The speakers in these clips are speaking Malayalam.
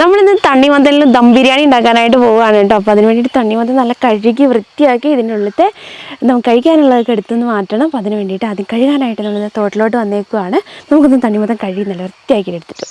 നമ്മളിന്ന് തണ്ണിമത്തലിന് ദം ബിരിയാണി ഉണ്ടാക്കാനായിട്ട് പോവുകയാണ് കേട്ടോ. അപ്പോൾ അതിന് വേണ്ടിയിട്ട് തണ്ണിമന്തൽ നല്ല കഴുകി വൃത്തിയാക്കി ഇതിന്റെ ഉള്ളിലത്തെ നമുക്ക് കഴിക്കാനുള്ളതൊക്കെ എടുത്തുനിന്ന് മാറ്റണം. അപ്പോൾ അതിന് വേണ്ടിയിട്ട് ആദ്യം കഴുകാനായിട്ട് നമ്മൾ തോട്ടിലോട്ട് വന്നേക്കുവാണ്. നമുക്കൊന്ന് തണ്ണിമത്തൻ കഴുകി നല്ല വൃത്തിയാക്കി എടുത്തിട്ട്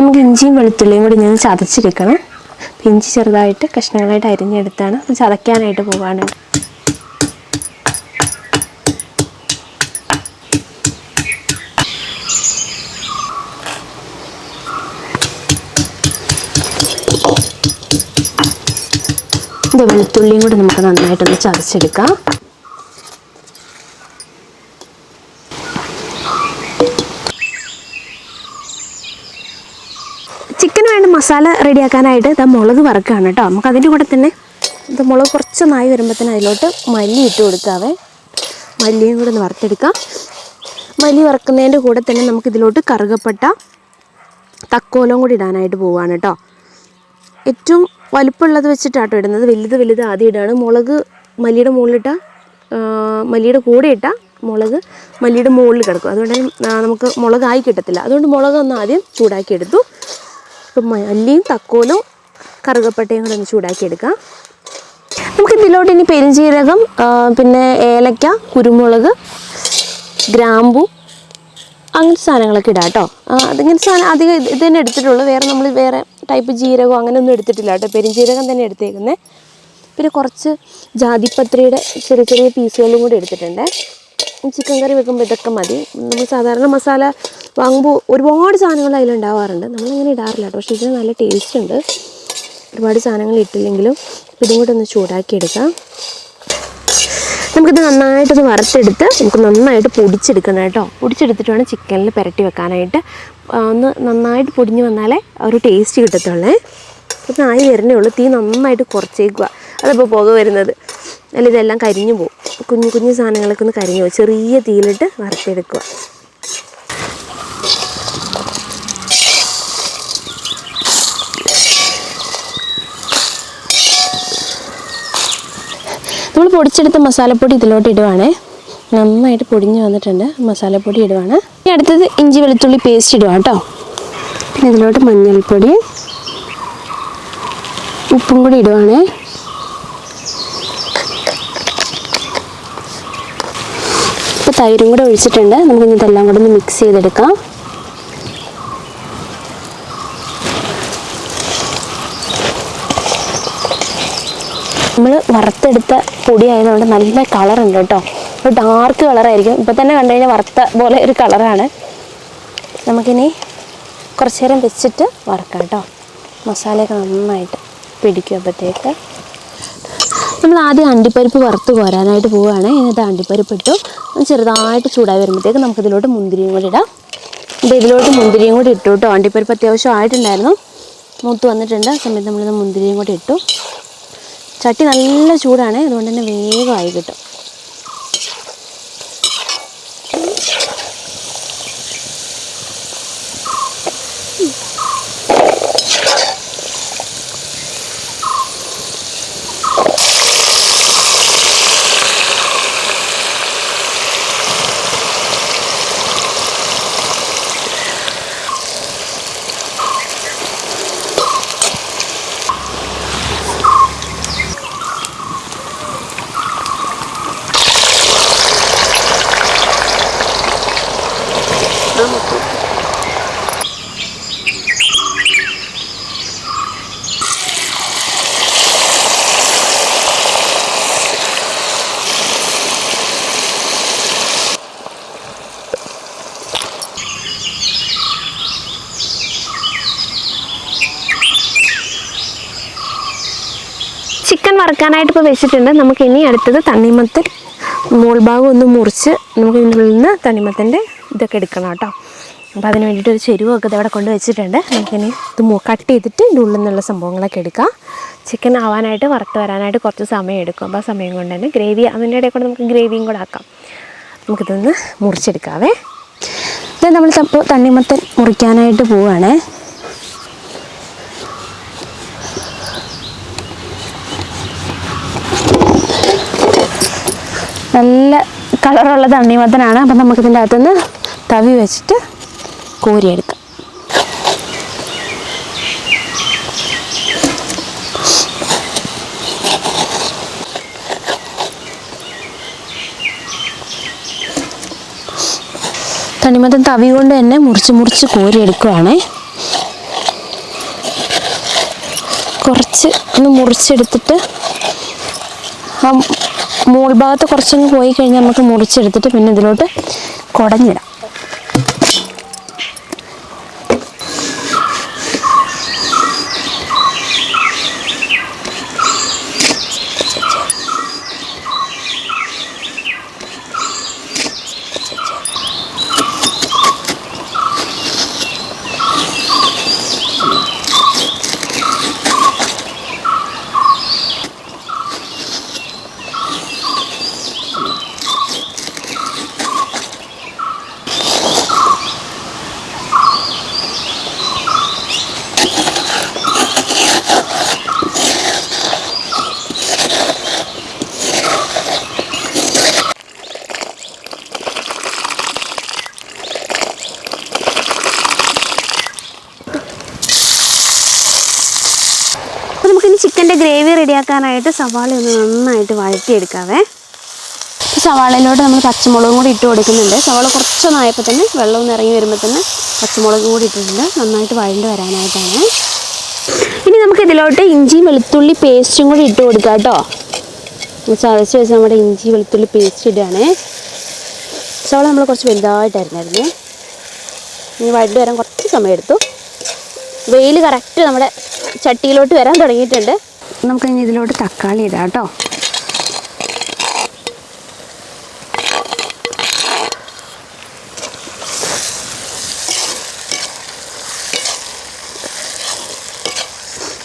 നമുക്ക് ഇഞ്ചിയും വെളുത്തുള്ളിയും കൂടി ഞാൻ ചതച്ചെടുക്കണം ഇഞ്ചി ചെറുതായിട്ട് കഷ്ണങ്ങളായിട്ട് അരിഞ്ഞെടുത്താണ്. ചതയ്ക്കാനായിട്ട് പോവാണ്. വെളുത്തുള്ളിയും കൂടി നമുക്ക് നന്നായിട്ടൊന്ന് ചതച്ചെടുക്കാം. ചിക്കന് വേണ്ട മസാല റെഡിയാക്കാനായിട്ട് ഇതാ മുളക് വറക്കുകയാണ് കേട്ടോ. നമുക്ക് അതിന്റെ കൂടെ തന്നെ ഇത് മുളക് കുറച്ച് നായി വരുമ്പോഴത്തേന് അതിലോട്ട് മല്ലി ഇട്ട് കൊടുക്കാവേ. മല്ലിയും കൂടെ ഒന്ന് വറുത്തെടുക്കാം. മല്ലി വറക്കുന്നതിന്റെ കൂടെ തന്നെ നമുക്ക് ഇതിലോട്ട് കറുകപ്പെട്ട തക്കോലം കൂടി ഇടാനായിട്ട് പോവുകയാണ് കേട്ടോ. ഏറ്റവും വലുപ്പമുള്ളത് വെച്ചിട്ടാട്ടോ ഇടുന്നത്. വലുത് വലുത് ആദ്യം ഇടുകയാണ് മുളക് മല്ലിയുടെ മുകളിലിട്ട മല്ലിയുടെ കൂടെ ഇട്ട മുളക് മല്ലിയുടെ മുകളിൽ കിടക്കും. അതുകൊണ്ട് നമുക്ക് മുളകായി കിട്ടത്തില്ല. അതുകൊണ്ട് മുളക് ഒന്ന് ആദ്യം ചൂടാക്കി എടുത്തു ഇപ്പം മല്ലിയും തക്കോലും കറുകപ്പട്ടയും കൂടെ ഒന്ന് ചൂടാക്കിയെടുക്കാം. നമുക്ക് ഇതിലോട്ട് ഇനി പെരുംജീരകം പിന്നെ ഏലക്ക കുരുമുളക് ഗ്രാമ്പു അങ്ങനത്തെ സാധനങ്ങളൊക്കെ ഇടാം കേട്ടോ. അതിങ്ങനത്തെ സാധനം അധികം ഇത് തന്നെ എടുത്തിട്ടുള്ളൂ. വേറെ നമ്മൾ വേറെ ടൈപ്പ് ജീരകം അങ്ങനെയൊന്നും എടുത്തിട്ടില്ല കേട്ടോ. പെരുംജീരകം തന്നെ എടുത്തേക്കുന്നത് പിന്നെ കുറച്ച് ജാതിപത്രിയുടെ ചെറിയ ചെറിയ പീസുകളും കൂടി എടുത്തിട്ടുണ്ട്. ചിക്കൻ കറി വെക്കുമ്പോൾ ഇതൊക്കെ മതി. നമ്മൾ സാധാരണ മസാല വാങ്ങുമ്പോൾ ഒരുപാട് സാധനങ്ങൾ അതിലുണ്ടാവാറുണ്ട്. നമ്മളിങ്ങനെ ഇടാറില്ല കേട്ടോ. പക്ഷേ ഇതിന് നല്ല ടേസ്റ്റ് ഉണ്ട്. ഒരുപാട് സാധനങ്ങൾ ഇട്ടില്ലെങ്കിലും ഇതും കൂടെ ഒന്ന് ചൂടാക്കി എടുക്കാം. നമുക്കിത് നന്നായിട്ടൊന്ന് വറുത്തെടുത്ത് നമുക്ക് നന്നായിട്ട് പൊടിച്ചെടുക്കണം കേട്ടോ. പൊടിച്ചെടുത്തിട്ട് വേണം ചിക്കനിൽ പുരട്ടി വെക്കാനായിട്ട്. ഒന്ന് നന്നായിട്ട് പൊടിഞ്ഞ് വന്നാലേ ഒരു ടേസ്റ്റ് കിട്ടത്തുള്ളേ. അപ്പം ആയി വരുന്നേ ഉള്ളൂ. തീ നന്നായിട്ട് കുറച്ചേക്കുക അതിപ്പോൾ പുക വരുന്നത്. അല്ല ഇതെല്ലാം കരിഞ്ഞു പോകും കുഞ്ഞു കുഞ്ഞു സാധനങ്ങളൊക്കെ ഒന്ന് കരിഞ്ഞു പോകും ചെറിയ തീയിലിട്ട് വറുത്തെടുക്കുക. നമ്മൾ പൊടിച്ചെടുത്ത മസാലപ്പൊടി ഇതിലോട്ട് ഇടുവാണേ. നന്നായിട്ട് പൊടിഞ്ഞ് വന്നിട്ടുണ്ട്. മസാലപ്പൊടി ഇടുവാണ്. ഇനി അടുത്തത് ഇഞ്ചി വെളുത്തുള്ളി പേസ്റ്റ് ഇടുക കേട്ടോ. പിന്നെ ഇതിലോട്ട് മഞ്ഞൾപ്പൊടി ഉപ്പും കൂടി ഇടുവാണേ. തൈരും കൂടെ ഒഴിച്ചിട്ടുണ്ട്. നമുക്കിനി ഇതെല്ലാം കൂടെ ഒന്ന് മിക്സ് ചെയ്തെടുക്കാം. നമ്മൾ വറുത്തെടുത്ത പൊടി ആയതുകൊണ്ട് നല്ല കളറുണ്ട് കേട്ടോ. ഒരു ഡാർക്ക് കളറായിരിക്കും ഇപ്പം തന്നെ കണ്ടു കഴിഞ്ഞാൽ വറുത്ത പോലെ ഒരു കളറാണ് നമുക്കിനി കുറച്ച് നേരം വെച്ചിട്ട് വറക്കാം കേട്ടോ. മസാലയൊക്കെ നന്നായിട്ട് പിടിക്കും അപ്പോഴത്തേക്ക് നമ്മൾ ആദ്യം അണ്ടിപ്പരിപ്പ് വറുത്ത് കോരാനായിട്ട് പോവുകയാണ് അത് അണ്ടിപ്പരിപ്പ് ഇട്ടു ചെറുതായിട്ട് ചൂടായി വരുമ്പോഴത്തേക്ക് നമുക്കിതിലോട്ട് മുന്തിരിയും കൂടി ഇടാം. അപ്പം ഇതിലോട്ട് മുന്തിരിയും കൂടി ഇട്ടു കേട്ടോ. അണ്ടിപ്പരിപ്പ് അത്യാവശ്യം ആയിട്ടുണ്ടായിരുന്നു. മൂത്ത് വന്നിട്ടുണ്ട്. ആ സമയത്ത് നമ്മളിത് മുന്തിരിയും കൂടി ഇട്ടു. ചട്ടി നല്ല ചൂടാണ്. അതുകൊണ്ട് തന്നെ വേഗമായി കിട്ടും. വറക്കാനായിട്ട് ഇപ്പോൾ വെച്ചിട്ടുണ്ട്. നമുക്ക് ഇനി അടുത്തത് തണ്ണിമത്തൻ. മോൾ ഭാഗം ഒന്ന് മുറിച്ച് നമുക്ക് ഇതിനുള്ളിൽ നിന്ന് തണ്ണിമത്തന്റെ ഇതൊക്കെ എടുക്കണം കേട്ടോ. അപ്പോൾ അതിന് വേണ്ടിയിട്ട് ഒരു ചെരുവൊക്കെ ഇവിടെ കൊണ്ട് വെച്ചിട്ടുണ്ട്. നമുക്കിനി ഇത് കട്ട് ചെയ്തിട്ട് ഇതിന്റെ ഉള്ളിൽ നിന്നുള്ള സംഭവങ്ങളൊക്കെ എടുക്കാം. ചിക്കൻ ആവാനായിട്ട് വറുത്ത് വരാനായിട്ട് കുറച്ച് സമയം എടുക്കും. അപ്പോൾ ആ സമയം കൊണ്ട് തന്നെ ഗ്രേവി അതിന്റെ ഇടയിൽ കൂടെ നമുക്ക് ഗ്രേവിയും കൂടെ ആക്കാം. നമുക്കിതൊന്ന് മുറിച്ചെടുക്കാവേ. ഇത് നമ്മൾ തപ്പോൾ തണ്ണിമത്തൻ മുറിക്കാനായിട്ട് പോവുകയാണേ നല്ല കളറുള്ള തണ്ണിമത്തനാണ്. അപ്പം നമുക്കിതിന്റെ അകത്തുനിന്ന് തവി വെച്ചിട്ട് കോരിയെടുക്കാം. തണ്ണിമത്തൻ തവി കൊണ്ട് തന്നെ മുറിച്ച് മുറിച്ച് കോരിയെടുക്കുവാണേ. കുറച്ച് ഒന്ന് മുറിച്ചെടുത്തിട്ട് ആ മുകൾ ഭാഗത്ത് കുറച്ചൊന്ന് പോയി കഴിഞ്ഞാൽ നമുക്ക് മുറിച്ചെടുത്തിട്ട് പിന്നെ ഇതിലോട്ട് കുടഞ്ഞിടാം അപ്പോൾ നമുക്കിനി ചിക്കന്റെ ഗ്രേവി റെഡിയാക്കാനായിട്ട് സവാള ഒന്ന് നന്നായിട്ട് വഴറ്റിയെടുക്കാവേ. സവാളയിലോട്ട് നമ്മൾ പച്ചമുളകും കൂടി ഇട്ട് കൊടുക്കുന്നുണ്ട്. സവാള കുറച്ചൊന്നായപ്പോൾ തന്നെ വെള്ളം ഇറങ്ങി വരുമ്പോൾ തന്നെ പച്ചമുളകും കൂടി ഇട്ടിട്ടുണ്ട്. നന്നായിട്ട് വഴണ്ട് വരാനായിട്ടാണ്. ഇനി നമുക്ക് ഇതിലോട്ട് ഇഞ്ചി വെളുത്തുള്ളി പേസ്റ്റും കൂടി ഇട്ട് കൊടുക്കാം കേട്ടോ. ചതച്ച് വെച്ച് നമ്മുടെ ഇഞ്ചി വെളുത്തുള്ളി പേസ്റ്റ് ഇടുകയാണ്. സവാള നമ്മൾ കുറച്ച് വലുതായിട്ടായിരുന്നായിരുന്നു ഇനി വഴണ്ട് വരാൻ കുറച്ച് സമയം എടുത്തു വെയിൽ കറക്റ്റ് നമ്മുടെ ചട്ടിയിലോട്ട് വരാൻ തുടങ്ങിയിട്ടുണ്ട്. നമുക്ക് ഇനി ഇതിലോട്ട് തക്കാളി ഇടാം കേട്ടോ.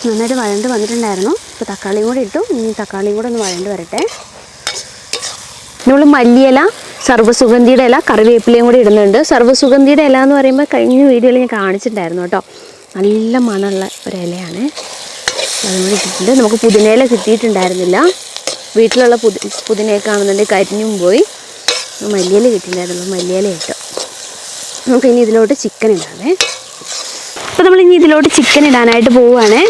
നന്നായിട്ട് വഴണ്ട് വന്നിട്ടുണ്ടായിരുന്നു. ഇപ്പോൾ തക്കാളിയും കൂടി ഇട്ടു. ഇനി തക്കാളിയും കൂടെ ഒന്ന് വഴണ്ട് വരട്ടെ. നമ്മൾ മല്ലിയില സർവസുഗന്ധിയുടെ ഇല കറിവേപ്പിലയും കൂടി ഇടുന്നുണ്ട്. സർവസുഗന്ധിയുടെ ഇല എന്ന് പറയുമ്പോൾ കഴിഞ്ഞ വീഡിയോയിൽ ഞാൻ കാണിച്ചിട്ടുണ്ടായിരുന്നു കേട്ടോ. നല്ല മണമുള്ള ഒരു ഇലയാണ് അതും കൂടി ഇട്ടിട്ടുണ്ട് നമുക്ക് പുതിനയില കിട്ടിയിട്ടുണ്ടായിരുന്നില്ല. വീട്ടിലുള്ള പുതി പുതിനയൊക്കെ കരിഞ്ഞും പോയി. മല്ലിയില കിട്ടിയിട്ടുണ്ടായിരുന്നു. മല്ലിയില ഇട്ടു. നമുക്ക് ഇനി ഇതിലോട്ട് ചിക്കൻ ഇടാമേ അപ്പോൾ നമ്മൾ ഇനി ഇതിലോട്ട് ചിക്കൻ ഇടാനായിട്ട് പോവുകയാണേ.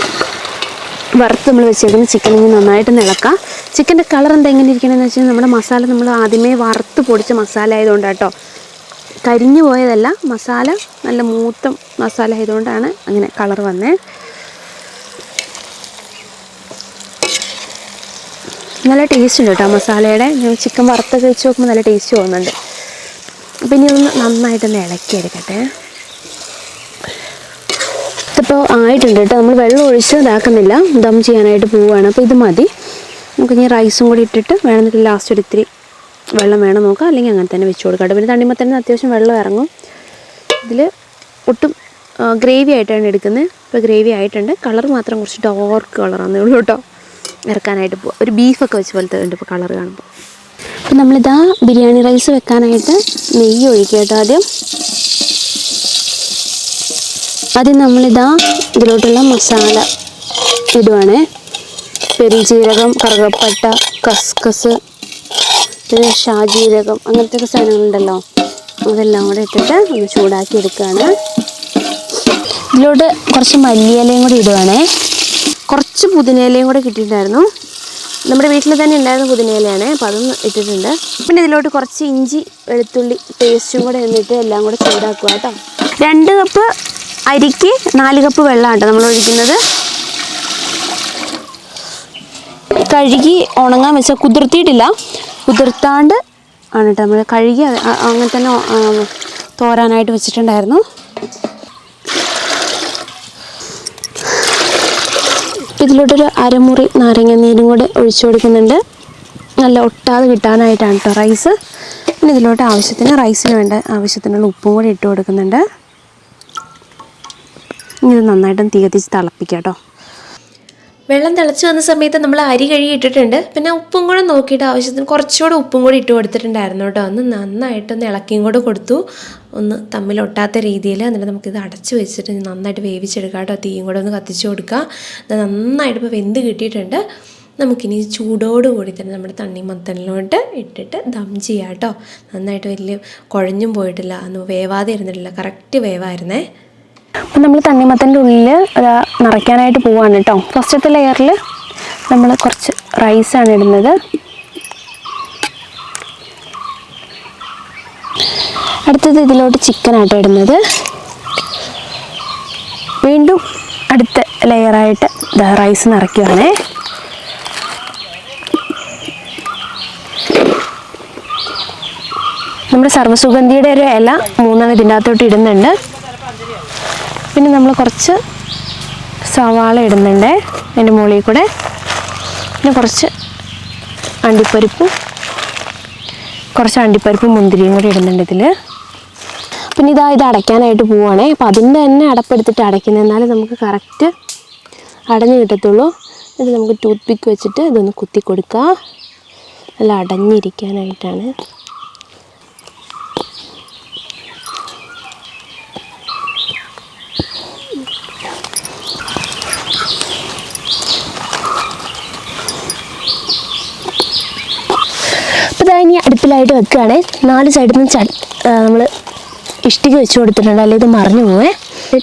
വറുത്ത് നമ്മൾ വെച്ചേക്കുന്ന ചിക്കൻ ഇനി നന്നായിട്ട് നിളക്കാം. ചിക്കന്റെ കളർ എന്താ എങ്ങനെ ഇരിക്കണമെന്ന് വെച്ചാൽ നമ്മുടെ മസാല നമ്മൾ ആദ്യമേ വറുത്ത് പൊടിച്ച മസാല ആയതുകൊണ്ട് കേട്ടോ. കരിഞ്ഞു പോയതല്ല മസാല നല്ല മൂത്ത മസാല ആയതുകൊണ്ടാണ് അങ്ങനെ കളർ വന്നേ. നല്ല ടേസ്റ്റ് ഉണ്ട് കേട്ടോ മസാലയുടെ. ചിക്കൻ വറുത്ത് കഴിച്ച് നോക്കുമ്പോൾ നല്ല ടേസ്റ്റ് തോന്നുന്നുണ്ട്. അപ്പം ഇനി ഒന്ന് നന്നായിട്ടൊന്ന് ഇളക്കിയെടുക്കട്ടെ. ഇതിപ്പോൾ ആയിട്ടുണ്ട് കേട്ടോ നമ്മൾ വെള്ളം ഒഴിച്ച് ഇതാക്കുന്നില്ല. ദം ചെയ്യാനായിട്ട് പോവുകയാണ് അപ്പോൾ ഇത് മതി. നമുക്ക് ഇനി റൈസും കൂടി ഇട്ടിട്ട് വേണമെന്നിട്ട് ലാസ്റ്റ് ഒരു ഇത്തിരി വെള്ളം വേണം നോക്കാം. അല്ലെങ്കിൽ അങ്ങനെ തന്നെ വെച്ച് കൊടുക്കാം. പിന്നെ തണ്ണിമ തന്നെ അത്യാവശ്യം വെള്ളം ഇറങ്ങും. ഇതിൽ ഒട്ടും ഗ്രേവി ആയിട്ടാണ് എടുക്കുന്നത്. ഇപ്പോൾ ഗ്രേവി ആയിട്ടുണ്ട്. കളർ മാത്രം കുറച്ച് ഡാർക്ക് കളറാണെന്നേ ഉള്ളൂ കേട്ടോ ഇറക്കാനായിട്ട് പോകും ഒരു ബീഫൊക്കെ വെച്ച് പോലത്തെ ഉണ്ട് ഇപ്പോൾ കളർ കാണുമ്പോൾ അപ്പം നമ്മളിതാ ബിരിയാണി റൈസ് വെക്കാനായിട്ട് നെയ്യ് ഒഴിക്കുക കേട്ടോ ആദ്യം. ആദ്യം നമ്മളിതാ ഇതിലോട്ടുള്ള മസാല ഇടുവാണേ. പെരുജീരകം കറുകപ്പട്ട കസ്കസ് പിന്നെ ഷാജീരകം അങ്ങനത്തെ ഒക്കെ സാധനങ്ങളുണ്ടല്ലോ. അതെല്ലാം കൂടെ ഇട്ടിട്ട് ഒന്ന് ചൂടാക്കി എടുക്കുകയാണ്. ഇതിലോട്ട് കുറച്ച് മല്ലിയിലയും കൂടി ഇടുവാണേ. കുറച്ച് പുതിനയിലയും കൂടെ കിട്ടിയിട്ടുണ്ടായിരുന്നു. നമ്മുടെ വീട്ടിൽ തന്നെ ഉണ്ടായിരുന്ന പുതിനയിലയാണ്. അപ്പോൾ അതും ഇട്ടിട്ടുണ്ട്. പിന്നെ ഇതിലോട്ട് കുറച്ച് ഇഞ്ചി വെളുത്തുള്ളി പേസ്റ്റും കൂടെ എന്നിട്ട് എല്ലാം കൂടെ ചൂടാക്കുക കേട്ടോ. രണ്ട് കപ്പ് അരിക്ക് നാല് കപ്പ് വെള്ളമാണ് കേട്ടോ നമ്മൾ ഒഴിക്കുന്നത്. കഴുകി ഉണങ്ങാൻ വെച്ചാൽ കുതിർത്തിയിട്ടില്ല. കുതിർത്താണ്ട് ആണ് കേട്ടോ നമ്മൾ കഴുകി അങ്ങനെ തന്നെ തോരാനായിട്ട് വെച്ചിട്ടുണ്ടായിരുന്നു. ഇതിലോട്ടൊരു അരമുറി നാരങ്ങ നീരും കൂടെ ഒഴിച്ചു കൊടുക്കുന്നുണ്ട്. നല്ല ഒട്ടാതെ കിട്ടാനായിട്ടാണ് കേട്ടോ റൈസ് പിന്നെ ഇതിലോട്ട് ആവശ്യത്തിന് റൈസിന് വേണ്ട ആവശ്യത്തിനുള്ള ഉപ്പും കൂടി ഇട്ട് കൊടുക്കുന്നുണ്ട്. ഇത് നന്നായിട്ടും തീ കത്തിച്ച് തിളപ്പിക്കാം കേട്ടോ വെള്ളം തിളച്ചു വന്ന സമയത്ത് നമ്മൾ അരി കഴുകി ഇട്ടിട്ടുണ്ട്. പിന്നെ ഉപ്പും കൂടെ നോക്കിയിട്ട് ആവശ്യത്തിന് കുറച്ചുകൂടെ ഉപ്പും കൂടി ഇട്ട് കൊടുത്തിട്ടുണ്ടായിരുന്നു കേട്ടോ. ഒന്ന് നന്നായിട്ടൊന്ന് ഇളക്കിയും കൂടെ കൊടുത്തു. ഒന്ന് തമ്മിൽ ഒട്ടാത്ത രീതിയിൽ എന്നിട്ട് നമുക്കിത് അടച്ച് വെച്ചിട്ട് നന്നായിട്ട് വേവിച്ചെടുക്കാം കേട്ടോ. തീയും കൂടെ ഒന്ന് കത്തിച്ച് കൊടുക്കുക നന്നായിട്ട് ഇപ്പോൾ വെന്ത് കിട്ടിയിട്ടുണ്ട്. നമുക്കിനി ചൂടോടുകൂടി തന്നെ നമ്മുടെ തണ്ണിമത്തനിലോട്ട് ഇട്ടിട്ട് ദം ചെയ്യാം കേട്ടോ. നന്നായിട്ട് വലിയ കുഴഞ്ഞും പോയിട്ടില്ല. അന്ന് വേവാതെ ഇരുന്നിട്ടില്ല. കറക്റ്റ് വേവായിരുന്നേ. അപ്പം നമ്മൾ തണ്ണിമത്തന്റെ ഉള്ളിൽ നിറയ്ക്കാനായിട്ട് പോവാണ് കേട്ടോ. ഫസ്റ്റത്തെ ലെയറിൽ നമ്മൾ കുറച്ച് റൈസാണ് ഇടുന്നത്. അടുത്തത് ഇതിലോട്ട് ചിക്കനായിട്ട് ഇടുന്നത്. വീണ്ടും അടുത്ത ലെയറായിട്ട് റൈസ് നിറയ്ക്കുകയാണേ നമ്മുടെ സർവസുഗന്ധിയുടെ ഒരു ഇല മൂന്നെണ്ണം ഇതിന്റെ അകത്തോട്ട് ഇടുന്നുണ്ട്. പിന്നെ നമ്മൾ കുറച്ച് സവാള ഇടുന്നുണ്ട് അതിന്റെ മുകളിൽ കൂടെ. പിന്നെ കുറച്ച് അണ്ടിപ്പരിപ്പും കുറച്ച് അണ്ടിപ്പരിപ്പും മുന്തിരിയും കൂടി ഇടുന്നുണ്ട് ഇതിൽ പിന്നെ ഇതാ ഇത് അടയ്ക്കാനായിട്ട് പോവുകയാണേ അപ്പോൾ അതിന്റെ തന്നെ അടപ്പെടുത്തിട്ട് അടയ്ക്കുന്നത് നമുക്ക് കറക്റ്റ് അടഞ്ഞു കിട്ടത്തുള്ളൂ. ഇത് നമുക്ക് ടൂത്ത് പിക്ക് വെച്ചിട്ട് ഇതൊന്ന് കുത്തി കൊടുക്കുക നല്ല അടഞ്ഞിരിക്കാനായിട്ടാണ്. ഇനി അടുപ്പിലായിട്ട് വെക്കുകയാണേ. നാല് സൈഡിൽ നിന്ന് നമ്മൾ ഇഷ്ടിക വെച്ച് കൊടുത്തിട്ടുണ്ട്. അല്ലെങ്കിൽ ഇത് മറിഞ്ഞു പോവേ.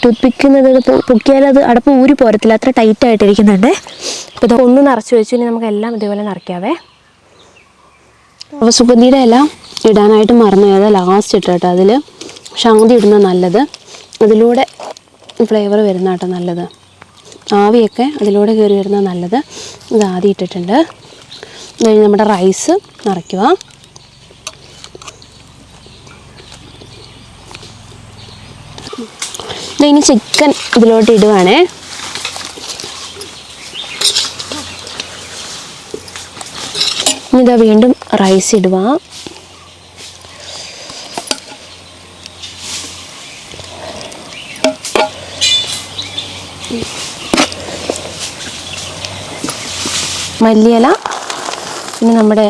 ടൂത്ത് പിക്കുന്നത് പൊക്കിയാൽ അത് അടപ്പ് ഊരി പോരത്തില്ല. അത്ര ടൈറ്റ് ആയിട്ടിരിക്കുന്നുണ്ട്. അപ്പോൾ ഇത് ഒന്ന് നിറച്ച് വെച്ചു. ഇനി നമുക്ക് എല്ലാം ഇതേപോലെ നിറയ്ക്കാവേ. അപ്പോൾ സുഗന്ധിയുടെ എല്ലാം ഇടാനായിട്ട് മറന്നു പോയത് ലാസ്റ്റ് ഇട്ടോ കേട്ടോ അതിൽ ശാന്തി ഇടുന്നത് നല്ലത്. അതിലൂടെ ഫ്ലേവർ വരുന്ന കേട്ടോ നല്ലത്. ആവിയൊക്കെ അതിലൂടെ കയറി വരുന്നത് നല്ലത്. ഇത് ആദ്യം ഇട്ടിട്ടുണ്ട്. നമ്മുടെ റൈസ് നിറയ്ക്കുക. ഇനി ചിക്കൻ ഇതിലോട്ട് ഇടുവാണേ. ഇതാ വീണ്ടും റൈസ് ഇടുക മല്ലിയില പിന്നെ നമ്മുടെ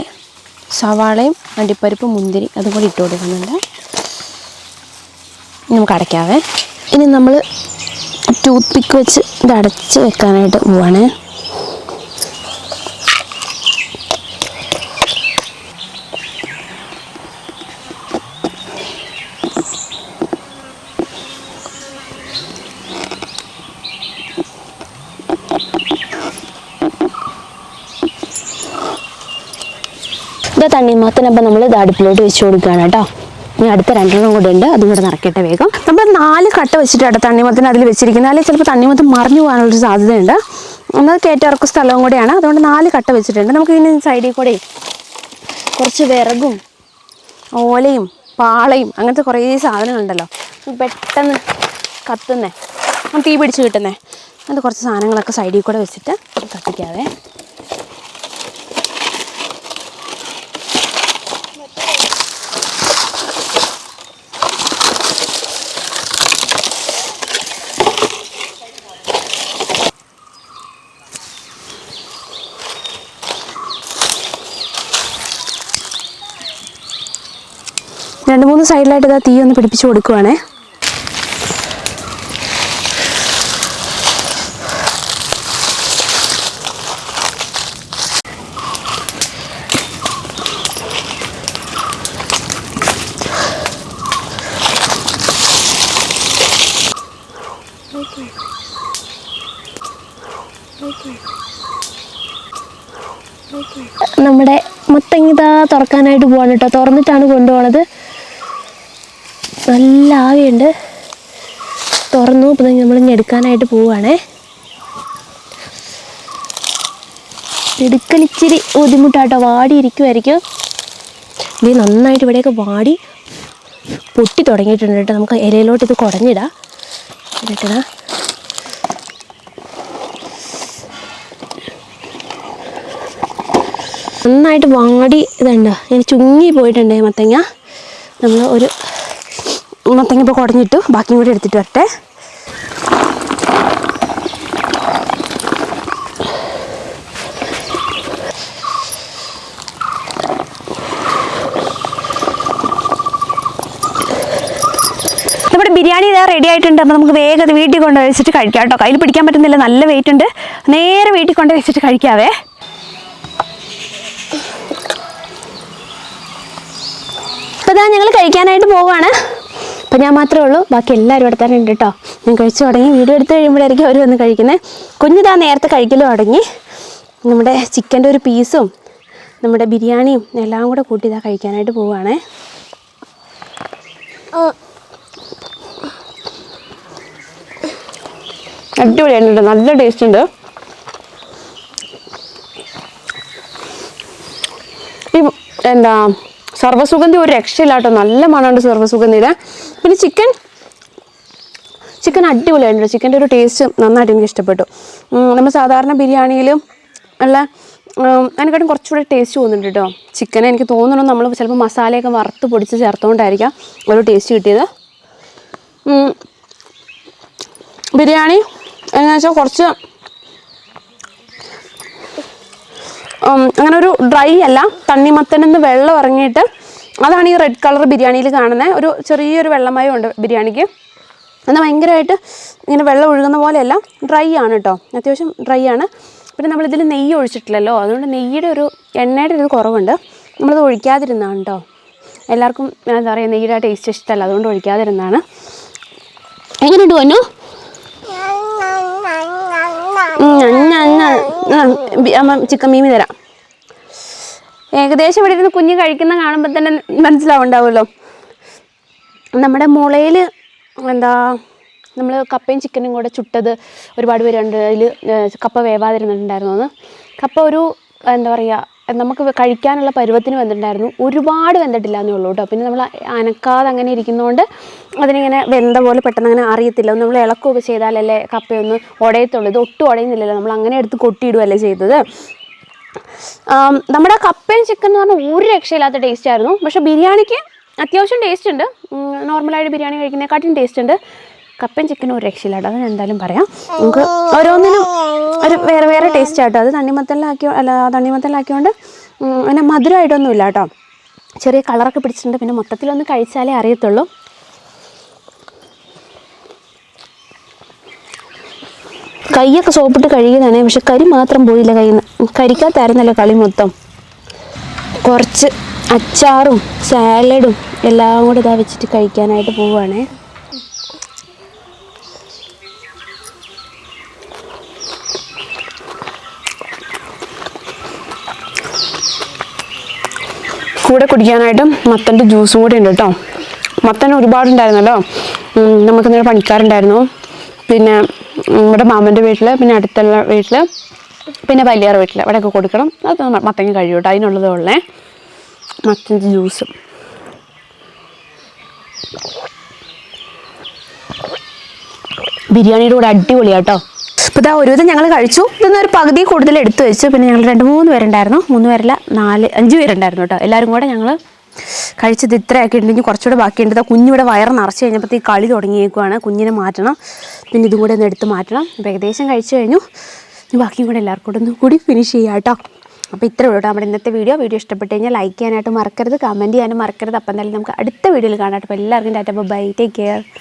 സവാളയും അണ്ടിപ്പരിപ്പും മുന്തിരി അതും കൂടി ഇട്ട് കൊടുക്കുന്നുണ്ട്. നമുക്ക് അടയ്ക്കാവേ. ഇനി നമ്മൾ ടൂത്ത് പിക്ക് വെച്ച് ഇത് അടച്ച് വെക്കാനായിട്ട് പോവാണ്. ഇത് തണ്ണിമാത്തിനപ്പം നമ്മൾ ഇത് അടുപ്പിലോട്ട് വെച്ച് കൊടുക്കുകയാണ് കേട്ടോ. ഇനി അടുത്ത രണ്ടെണ്ണം കൂടെ ഉണ്ട്. അതും കൂടെ നിറക്കട്ടെ വേഗം. നമ്മൾ നാല് കട്ട വെച്ചിട്ടാണ് തണ്ണിമത്തിന് അതിൽ വെച്ചിരിക്കുന്നത്. അല്ലെങ്കിൽ ചിലപ്പോൾ തണ്ണിമത്തം മറിഞ്ഞു പോകാനുള്ളൊരു സാധ്യതയുണ്ട്. എന്നാൽ കയറ്റിറക്കും സ്ഥലവും കൂടെയാണ്. അതുകൊണ്ട് നാല് കട്ട വെച്ചിട്ടുണ്ട്. നമുക്ക് ഇതിന് സൈഡിൽ കൂടെ കുറച്ച് വിറകും ഓലയും പാളയും അങ്ങനത്തെ കുറേ സാധനങ്ങളുണ്ടല്ലോ. പെട്ടെന്ന് കത്തുന്നേ. തീ പിടിച്ച് കിട്ടുന്നേ. അങ്ങനത്തെ കുറച്ച് സാധനങ്ങളൊക്കെ സൈഡിൽ കൂടെ വെച്ചിട്ട് കത്തിക്കാവേ. രണ്ട് മൂന്ന് സൈഡിലായിട്ട് ഇതാ തീ ഒന്ന് പിടിപ്പിച്ച് കൊടുക്കുവാണേ. നമ്മുടെ മത്തങ്ങിത തുറക്കാനായിട്ട് പോവാണ് കേട്ടോ. തുറന്നിട്ടാണ് കൊണ്ടുപോണത്. നല്ല ആവിയുണ്ട് തുറന്നു. ഇപ്പം നമ്മൾ ഇനി എടുക്കാനായിട്ട് പോവുകയാണേ എടുക്കലിച്ചിരി ബുദ്ധിമുട്ടാട്ടോ. വാടി ഇരിക്കുമായിരിക്കും ഇത് നന്നായിട്ട് ഇവിടെയൊക്കെ വാടി പൊട്ടി തുടങ്ങിയിട്ടുണ്ട് കേട്ടോ. നമുക്ക് ഇലയിലോട്ട് ഇത് കുടഞ്ഞിടാം. എന്നിട്ടിടാം നന്നായിട്ട് വാടി ഇതുണ്ട്. ഇങ്ങനെ ചുങ്ങി പോയിട്ടുണ്ടേ മത്തങ്ങ. നമ്മൾ ഒരു മത്തങ്ങ ഇപ്പോൾ കുടഞ്ഞിട്ടു. ബാക്കിയും കൂടി എടുത്തിട്ട് വരട്ടെ. നമ്മുടെ ബിരിയാണി ഇതാ റെഡി ആയിട്ടുണ്ട്. അപ്പോൾ നമുക്ക് വേഗം വീട്ടിൽ കൊണ്ട് വെച്ചിട്ട് കഴിക്കാം കേട്ടോ. കയ്യിൽ പിടിക്കാൻ പറ്റുന്നില്ല. നല്ല വെയിറ്റ് ഉണ്ട്. നേരെ വീട്ടിൽ കൊണ്ട് വെച്ചിട്ട് കഴിക്കാവേ. അപ്പോൾ ഇതാ ഞങ്ങൾ കഴിക്കാനായിട്ട് പോവുകയാണ് അപ്പോൾ ഞാൻ മാത്രമേ ഉള്ളൂ. ബാക്കി എല്ലാവരും ഇവിടെ തന്നെ ഉണ്ട് കേട്ടോ ഞാൻ കഴിച്ചു തുടങ്ങി. വീഡിയോ എടുത്ത് കഴിയുമ്പോഴായിരിക്കും അവർ വന്ന് കഴിക്കുന്നത് കുഞ്ഞിതാ നേരത്തെ കഴിക്കൽ തുടങ്ങി. നമ്മുടെ ചിക്കന്റെ ഒരു പീസും നമ്മുടെ ബിരിയാണിയും എല്ലാം കൂടെ കൂട്ടി ഇതാ കഴിക്കാനായിട്ട് പോവുകയാണേ അടിപൊളിയാണ് നല്ല ടേസ്റ്റ് ഉണ്ട്. ഈ എന്താ സർവസുഗന്ധി ഒരു രക്ഷയില്ല കേട്ടോ നല്ല മണമുണ്ട് സർവസുഗന്ധിയുടെ. പിന്നെ ചിക്കൻ ചിക്കൻ അടിപൊളിയായിട്ടുണ്ട് ചിക്കന്റെ ഒരു ടേസ്റ്റ് നന്നായിട്ട് എനിക്ക് ഇഷ്ടപ്പെട്ടു. നമ്മൾ സാധാരണ ബിരിയാണിയിൽ ഉള്ള അതിനെക്കാട്ടും കുറച്ചുകൂടെ ടേസ്റ്റ് തോന്നുന്നുണ്ട് കേട്ടോ. ചിക്കൻ എനിക്ക് തോന്നുന്നു നമ്മൾ ചിലപ്പോൾ മസാലയൊക്കെ വറുത്ത് പൊടിച്ച് ചേർത്തുകൊണ്ടായിരിക്കാം ഒരു ടേസ്റ്റ് കിട്ടിയത്. ബിരിയാണി എന്നു വെച്ചാൽ കുറച്ച് അങ്ങനെ ഒരു ഡ്രൈ അല്ല തണ്ണിമത്തനിൽ നിന്ന് വെള്ളം ഇറങ്ങിയിട്ട് അതാണ് ഈ റെഡ് കളർ ബിരിയാണിയിൽ കാണുന്നത് ഒരു ചെറിയൊരു വെള്ളമയം ഉണ്ട് ബിരിയാണിക്ക്. എന്നാൽ ഭയങ്കരമായിട്ട് ഇങ്ങനെ വെള്ളം ഒഴുകുന്ന പോലെയല്ല ഡ്രൈ ആണ് കേട്ടോ അത്യാവശ്യം ഡ്രൈ ആണ്. പിന്നെ നമ്മളിതിൽ നെയ്യ് ഒഴിച്ചിട്ടില്ലല്ലോ അതുകൊണ്ട് നെയ്യുടെ ഒരു എണ്ണയുടെ ഒരു കുറവുണ്ട്. നമ്മളത് ഒഴിക്കാതിരുന്നതാണ് കേട്ടോ എല്ലാവർക്കും എന്താ പറയുക നെയ്യുടെ ടേസ്റ്റ് ഇഷ്ടമല്ല അതുകൊണ്ട് ഒഴിക്കാതിരുന്നതാണ് എങ്ങനെയുണ്ട് പൊന്നു? ചിക്കൻ മീമി തരാം. ഏകദേശം ഇവിടെ ഇരുന്ന് കുഞ്ഞ് കഴിക്കുന്ന കാണുമ്പോൾ തന്നെ മനസ്സിലാവുണ്ടാവുമല്ലോ. നമ്മുടെ മുളയിൽ എന്താ നമ്മൾ കപ്പയും ചിക്കനും കൂടെ ചുട്ടത് ഒരുപാട് പേരുണ്ട്. അതിൽ കപ്പ വേവാതിരുന്നിട്ടുണ്ടായിരുന്നു. കപ്പ ഒരു എന്താ പറയുക നമുക്ക് കഴിക്കാനുള്ള പരുവത്തിന് വന്നിട്ടുണ്ടായിരുന്നു ഒരുപാട് വെന്തിട്ടില്ല എന്നേ ഉള്ളൂ കേട്ടോ പിന്നെ നമ്മൾ അനക്കാതെ അങ്ങനെ ഇരിക്കുന്നതുകൊണ്ട് അതിനിങ്ങനെ വെന്ത പോലെ പെട്ടെന്ന് അങ്ങനെ അറിയത്തില്ല. നമ്മൾ ഇളക്കുകയൊക്കെ ചെയ്താലല്ലേ കപ്പയൊന്ന് ഉടയത്തുള്ളൂ ഇത് ഒട്ടും ഉടയുന്നില്ലല്ലോ നമ്മൾ അങ്ങനെ എടുത്ത് കൊട്ടിയിടുകയല്ലേ ചെയ്തത്. നമ്മുടെ കപ്പയും ചിക്കൻ എന്ന് പറഞ്ഞാൽ ഒരു രക്ഷയില്ലാത്ത ടേസ്റ്റ് ആയിരുന്നു. പക്ഷേ ബിരിയാണിക്ക് അത്യാവശ്യം ടേസ്റ്റ് ഉണ്ട്. നോർമലായിട്ട് ബിരിയാണി കഴിക്കുന്നതിനെക്കാട്ടും ടേസ്റ്റ് ഉണ്ട്. കപ്പയും ചിക്കനും ഒരു രക്ഷയില്ലാട്ടോ. അത് ഞാൻ എന്തായാലും പറയാം. നമുക്ക് ഓരോന്നിനും ഒരു വേറെ വേറെ ടേസ്റ്റ് ആട്ടോ. അത് തണ്ണിമത്തലിലാക്കി അല്ല തണ്ണിമത്തലിലാക്കിയോണ്ട് പിന്നെ മധുരമായിട്ടൊന്നും ഇല്ല കേട്ടോ ചെറിയ കളറൊക്കെ പിടിച്ചിട്ടുണ്ട്. പിന്നെ മൊത്തത്തിലൊന്ന് കഴിച്ചാലേ അറിയത്തുള്ളൂ. കൈയൊക്കെ സോപ്പിട്ട് കഴുകിയതാണ് പക്ഷെ കരി മാത്രം പോയില്ല കയ്യിൽ നിന്ന്. കരിക്കാത്തായിരുന്നല്ലോ കളി മൊത്തം. കുറച്ച് അച്ചാറും സാലഡും എല്ലാം കൂടെ ഇതാ വെച്ചിട്ട് കഴിക്കാനായിട്ട് പോവുകയാണേ. കൂടെ കുടിക്കാനായിട്ട് മത്തന്റെ ജ്യൂസും കൂടെ ഉണ്ട് കേട്ടോ. മത്തൻ ഒരുപാടുണ്ടായിരുന്നല്ലോ. നമുക്ക് ഇന്നലെ പണിക്കാരുണ്ടായിരുന്നു. പിന്നെ നമ്മുടെ മാമന്റെ വീട്ടിൽ പിന്നെ അടുത്തുള്ള വീട്ടിൽ പിന്നെ വലിയാറ് വീട്ടിൽ അവിടെയൊക്കെ കൊടുക്കണം. അത് മത്തങ്ങ കഴിയും കേട്ടോ. അതിനുള്ളത് ഉള്ളേ. മത്തന്റെ ജ്യൂസും. ബിരിയാണിയുടെ കൂടെ അടിപൊളിയാട്ടോ അപ്പോൾ ഇതാ ഒരുവിധം ഞങ്ങൾ കഴിച്ചു. ഇതൊന്നും ഒരു പകുതി കൂടുതൽ എടുത്തു വെച്ചു. പിന്നെ ഞങ്ങൾ രണ്ട് മൂന്ന് പേരുണ്ടായിരുന്നു. മൂന്ന് പേരല്ല നാല് അഞ്ച് പേരുണ്ടായിരുന്നു കേട്ടോ. എല്ലാവരും കൂടെ ഞങ്ങൾ കഴിച്ചത് ഇത്രയൊക്കെ ഉണ്ടെങ്കിൽ കുറച്ചുകൂടെ ബാക്കിയുണ്ട്. ഇതാ കുഞ്ഞിവിടെ വയറ് നിറച്ച് കഴിഞ്ഞപ്പോഴത്തേക്ക് കളി തുടങ്ങിയേക്കുവാണ്. കുഞ്ഞിനെ മാറ്റണം. പിന്നെ ഇതും കൂടെ ഒന്ന് എടുത്ത് മാറ്റണം. അപ്പോൾ ഏകദേശം കഴിച്ചു കഴിഞ്ഞു. ഇനി ബാക്കിയും കൂടെ എല്ലാവർക്കും കൂടെ ഒന്ന് കൂടി ഫിനിഷ് ചെയ്യാം കേട്ടോ. അപ്പോൾ ഇത്രേ ഉള്ളൂ നമ്മുടെ ഇന്നത്തെ വീഡിയോ. വീഡിയോ ഇഷ്ടപ്പെട്ട് കഴിഞ്ഞാൽ ലൈക്ക് ചെയ്യാനായിട്ട് മറക്കരുത് കമന്റ് ചെയ്യാനും മറക്കരുത്. അപ്പം എന്തായാലും നമുക്ക് അടുത്ത വീഡിയോയിൽ കാണാം അപ്പോൾ എല്ലാവർക്കും ടാറ്റ. Bye take care